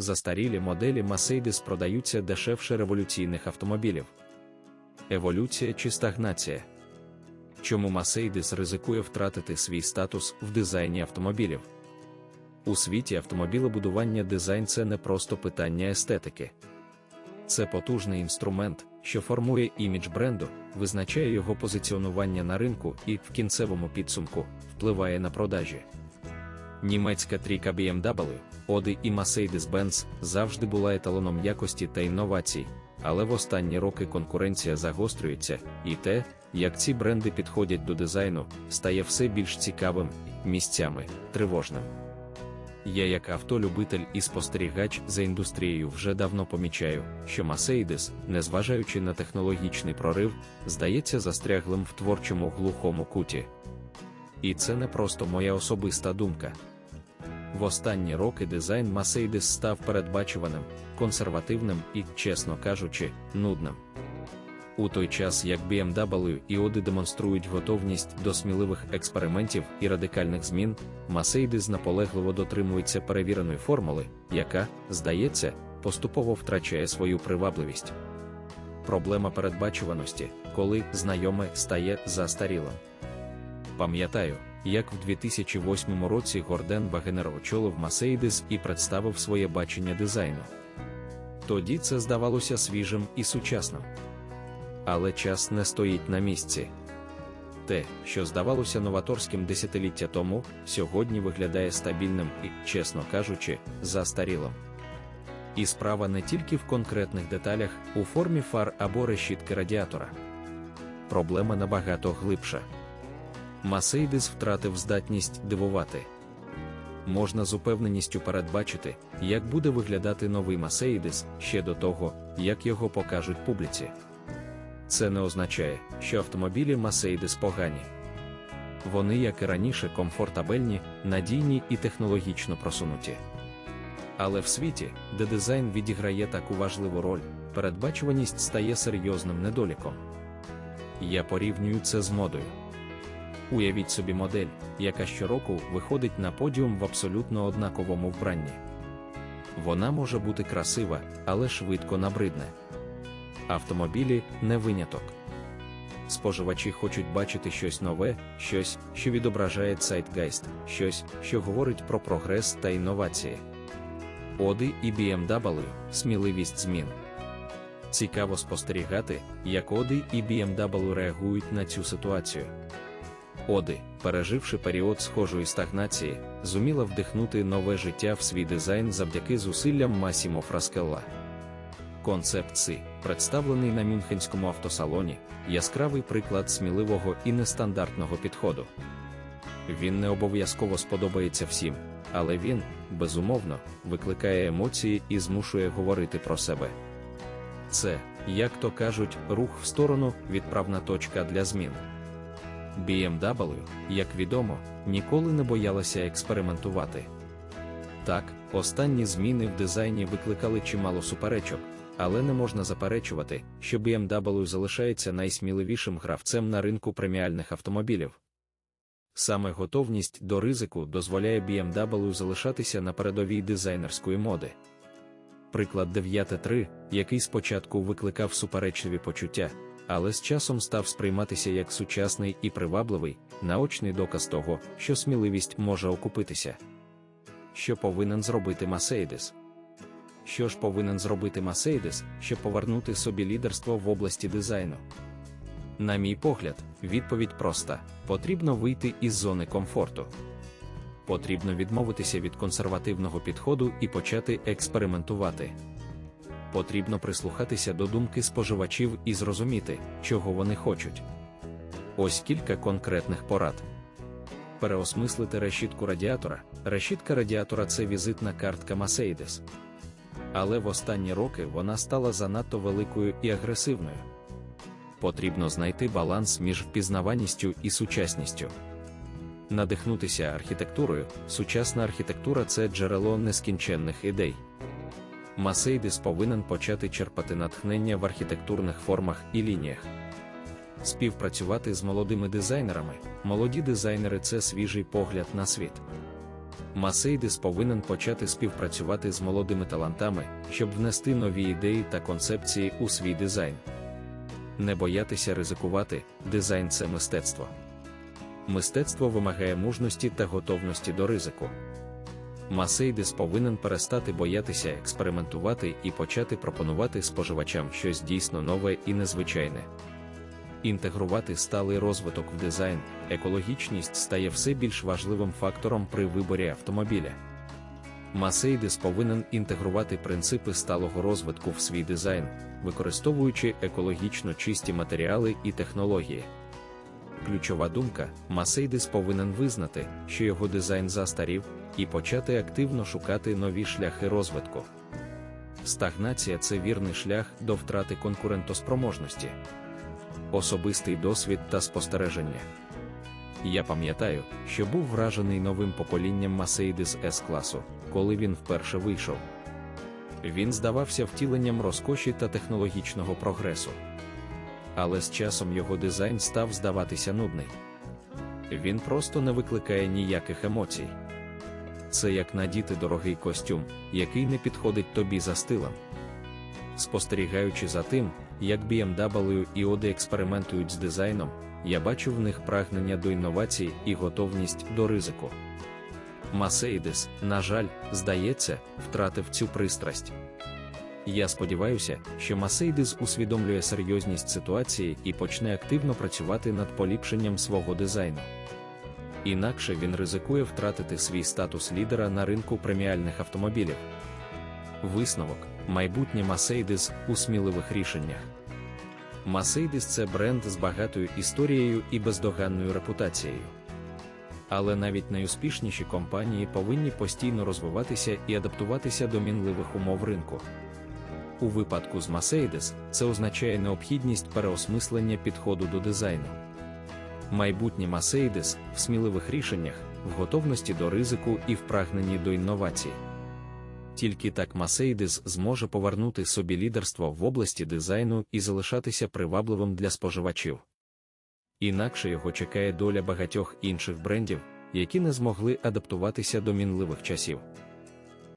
застарілі моделі Mercedes продаються дешевше революційних автомобілів. Еволюція чи стагнація. Чому Mercedes ризикує втратити свій статус в дизайні автомобілів? У світі автомобілебудування дизайн це не просто питання естетики. Це потужний інструмент, що формує імідж бренду, визначає його позиціонування на ринку і, в кінцевому підсумку, впливає на продажі. Німецька трійка BMW, Audi і Mercedes-Benz завжди була еталоном якості та інновацій, але в останні роки конкуренція загострюється, і те, як ці бренди підходять до дизайну, стає все більш цікавим, місцями тривожним. Я, як автолюбитель і спостерігач за індустрією, вже давно помічаю, що Mercedes, незважаючи на технологічний прорив, здається застряглим в творчому глухому куті. І це не просто моя особиста думка. В останні роки дизайн Mercedes став передбачуваним, консервативним і, чесно кажучи, нудним. У той час як BMW і Audi демонструють готовність до сміливих експериментів і радикальних змін, Mercedes наполегливо дотримується перевіреної формули, яка, здається, поступово втрачає свою привабливість. Проблема передбачуваності, коли знайоме стає застарілим. Пам'ятаю, як в 2008 році Горден Вагенер очолив Mercedes і представив своє бачення дизайну. Тоді це здавалося свіжим і сучасним. Але час не стоїть на місці. Те, що здавалося новаторським десятиліття тому, сьогодні виглядає стабільним і, чесно кажучи, застарілим. І справа не тільки в конкретних деталях у формі фар або решітки радіатора. Проблема набагато глибша. Mercedes втратив здатність дивувати. Можна з упевненістю передбачити, як буде виглядати новий Mercedes ще до того, як його покажуть публіці. Це не означає, що автомобілі Mercedes погані. Вони, як і раніше, комфортабельні, надійні і технологічно просунуті. Але в світі, де дизайн відіграє таку важливу роль, передбачуваність стає серйозним недоліком. Я порівнюю це з модою. Уявіть собі модель, яка щороку виходить на подіум в абсолютно однаковому вбранні. Вона може бути красива, але швидко набридне. Автомобілі не виняток. Споживачі хочуть бачити щось нове, щось, що відображає Zeitgeist, щось, що говорить про прогрес та інновації. Оди і BMW – сміливість змін. Цікаво спостерігати, як Оди і BMW реагують на цю ситуацію. Оди, переживши період схожої стагнації, зуміла вдихнути нове життя в свій дизайн завдяки зусиллям Масімо Фраскелла. Концепт Си, представлений на Мюнхенському автосалоні, яскравий приклад сміливого і нестандартного підходу. Він не обов'язково сподобається всім, але він, безумовно, викликає емоції і змушує говорити про себе. Це, як то кажуть, рух в сторону, відправна точка для змін. BMW, як відомо, ніколи не боялася експериментувати. Так, останні зміни в дизайні викликали чимало суперечок, але не можна заперечувати, що BMW залишається найсміливішим гравцем на ринку преміальних автомобілів. Саме готовність до ризику дозволяє BMW залишатися на передовій дизайнерської моди. Приклад 9.3, який спочатку викликав суперечливі почуття, але з часом став сприйматися як сучасний і привабливий, наочний доказ того, що сміливість може окупитися. Що повинен зробити Mercedes? Що ж повинен зробити Mercedes, щоб повернути собі лідерство в області дизайну? На мій погляд, відповідь проста: потрібно вийти із зони комфорту. Потрібно відмовитися від консервативного підходу і почати експериментувати. Потрібно прислухатися до думки споживачів і зрозуміти, чого вони хочуть. Ось кілька конкретних порад. Переосмислити решітку радіатора. Решітка радіатора це візитна картка Mercedes. Але в останні роки вона стала занадто великою і агресивною. Потрібно знайти баланс між впізнаваністю і сучасністю. Надихнутися архітектурою. Сучасна архітектура це джерело нескінченних ідей. Mercedes повинен почати черпати натхнення в архітектурних формах і лініях. Співпрацювати з молодими дизайнерами. Молоді дизайнери це свіжий погляд на світ. Масейдис повинен почати співпрацювати з молодими талантами, щоб внести нові ідеї та концепції у свій дизайн. Не боятися ризикувати, дизайн це мистецтво. Мистецтво вимагає мужності та готовності до ризику. Масейдис повинен перестати боятися експериментувати і почати пропонувати споживачам щось дійсно нове і незвичайне. Інтегрувати сталий розвиток в дизайн, екологічність стає все більш важливим фактором при виборі автомобіля. Масейдис повинен інтегрувати принципи сталого розвитку в свій дизайн, використовуючи екологічно чисті матеріали і технології. Ключова думка: Масейдис повинен визнати, що його дизайн застарів, і почати активно шукати нові шляхи розвитку. Стагнація це вірний шлях до втрати конкурентоспроможності, особистий досвід та спостереження. Я пам'ятаю, що був вражений новим поколінням Mercedes s класу, коли він вперше вийшов. Він здавався втіленням розкоші та технологічного прогресу. Але з часом його дизайн став здаватися нудний. Він просто не викликає ніяких емоцій. Це як надіти дорогий костюм, який не підходить тобі за стилем. Спостерігаючи за тим, як BMW і Audi експериментують з дизайном, я бачу в них прагнення до інновацій і готовність до ризику. Масейдес, на жаль, здається, втратив цю пристрасть. Я сподіваюся, що Масейдес усвідомлює серйозність ситуації і почне активно працювати над поліпшенням свого дизайну. Інакше він ризикує втратити свій статус лідера на ринку преміальних автомобілів. Висновок майбутнє Масейдес у сміливих рішеннях. Масейдес це бренд з багатою історією і бездоганною репутацією. Але навіть найуспішніші компанії повинні постійно розвиватися і адаптуватися до мінливих умов ринку. У випадку з Mercedes це означає необхідність переосмислення підходу до дизайну. Майбутнє Mercedes в сміливих рішеннях, в готовності до ризику і в прагненні до інновацій. Тільки так Mercedes зможе повернути собі лідерство в області дизайну і залишатися привабливим для споживачів. Інакше його чекає доля багатьох інших брендів, які не змогли адаптуватися до мінливих часів.